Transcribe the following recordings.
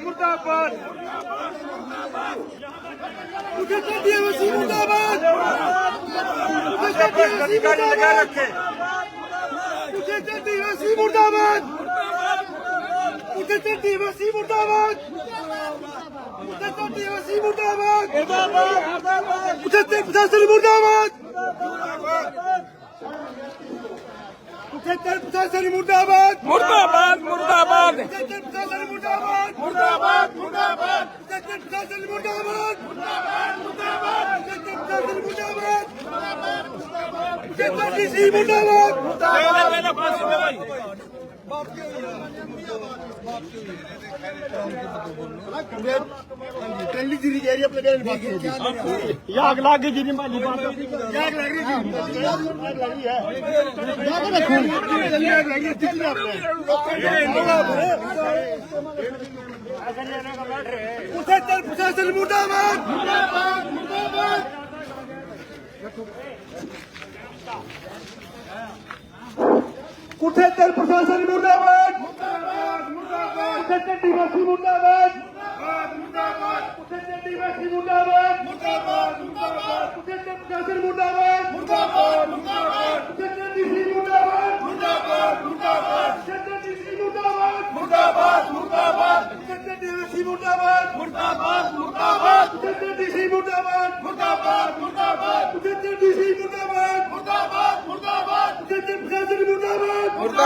ਮੁਰਦਾਬਾਦ ਉਧਰ ਗੱਡੀ ਵਿੱਚ ਸੀ ਮੁਰਦਾਬਾਦ ਜੱਟਾਂ ਦੇ ਸੀ ਮੁਰਦਾਬਾਦ ਇਹ ਬਸੀ ਕੁਸ਼ੇਤਰ ਮੁਰਦਾਬਾਦ ਉਧਰ ਗੱਡੀਆਂ ਵਿੱਚ ਸੀ ਮੁਰਦਾਬਾਦ ਉਧਰ ਗੱਡੀਆਂ ਵਿੱਚ ਸੀ ਖੇਤਰ ਪ੍ਰਸ਼ਾਸਨ ਮੁਰਦਾਬਾਦ। ਮੁਰਦਾਬਾਦ ਮੁਰਦਾਬਾਦ। ਖੇਤਰ ਪ੍ਰਸ਼ਾਸਨ ਮੁਰਦਾਬਾਦ। ਮੁਰਦਾਬਾਦ ਮੁਰਦਾਬਾਦ। ਖੇਤਰ ਪ੍ਰਸ਼ਾਸਨ ਮੁਰਦਾਬਾਦ। ਮੁਰਦਾਬਾਦ ਮੁਰਦਾਬਾਦ। ਖੇਤਰ ਪ੍ਰਸ਼ਾਸਨ ਮੁਰਦਾਬਾਦ। ਮੁਰਦਾਬਾਦ ਮੁਰਦਾਬਾਦ। ਖੇਤਰ ਪ੍ਰਸ਼ਾਸਨ ਮੁਰਦਾਬਾਦ ਮੁਰਦਾਬਾਦ ਮੁਰਦਾਬਾਦ ਬਾਤ ਕੀ ਹੋਈ ਬਾਤ ਕੀ ਹੋਈ ट्रेंडी जीरी जा रही अपने घर बात ये आग लग गई जीरी माली बात ये आग लग रही है आग लग रही है क्या कर रखूं ये आग लग रही है कितनी आपने उसे चल उसे चल मुर्दाबाद मुर्दाबाद मुर्दाबाद ਮੁਰਦਾਬਾਦ ਕੁੱਥੇ ਚੱਡੀ ਵਾਸੀ ਮੁਰਦਾਬਾਦ ਮੁਰਦਾਬਾਦ ਕੁੱਥੇ ਚੱਡੀ ਵਾਸੀ ਮੁਰਦਾਬਾਦ ਮੁਰਦਾਬਾਦ ਮੁਰਦਾਬਾਦ ਕੁੱਥੇ ਤੇ ਪ੍ਰਸ਼ਾਸਨ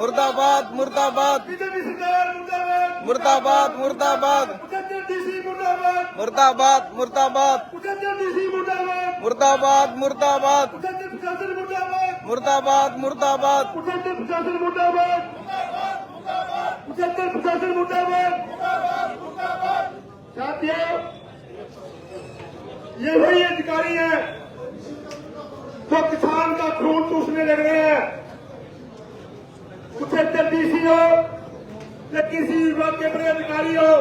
मुर्दाबाद मुर्दाबाद। मुर्दाबाद मुर्दाबाद। मुर्दाबाद मुर्दाबाद। मुर्दाबाद मुर्दाबाद। मुर्दाबाद मुर्दाबाद। ये वही अधिकारी है जो किसान का खून चूसने लग रहे हैं। कुछ डीसी हो या किसी विभाग के बड़े अधिकारी हो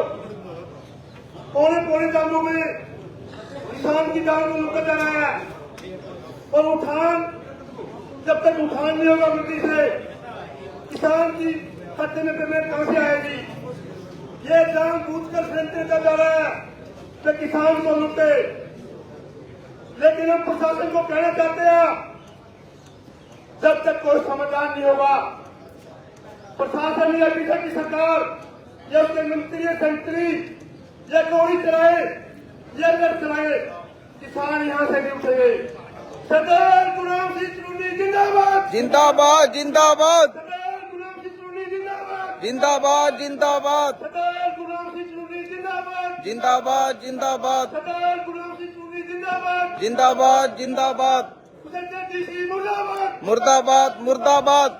पौने पौने दामों में किसान की जान को लुटा जा रहा है। और उठान, जब तक उठान नहीं होगा मंडी से, किसान की खाते में पेमेंट कहाँ से आएगी? ये जान बूझ कर किया जा रहा है कि किसान को लुटे लेकिन हम प्रशासन को कहना चाहते हैं, जब तक कोई समाधान नहीं होगा प्रशासन या पीछे की सरकार या उसके मंत्री या संतरी या गोली चलाए या अगर चलाए किसान यहाँ से नहीं उठेंगे। सरदार गुलाम सिंह चुन्नी जिंदाबाद। जिंदाबाद जिंदाबाद। सरदार गुलाम सिंह चुन्नी जिंदाबाद। जिंदाबाद जिंदाबाद। सरदार गुलाम सिंह चुन्नी जिंदाबाद। जिंदाबाद जिंदाबाद। सरदार गुलाम सिंह चुन्नी जिंदाबाद। जिंदाबाद जिंदाबाद। मुर्दाबाद। मुर्दाबाद मुर्दाबाद।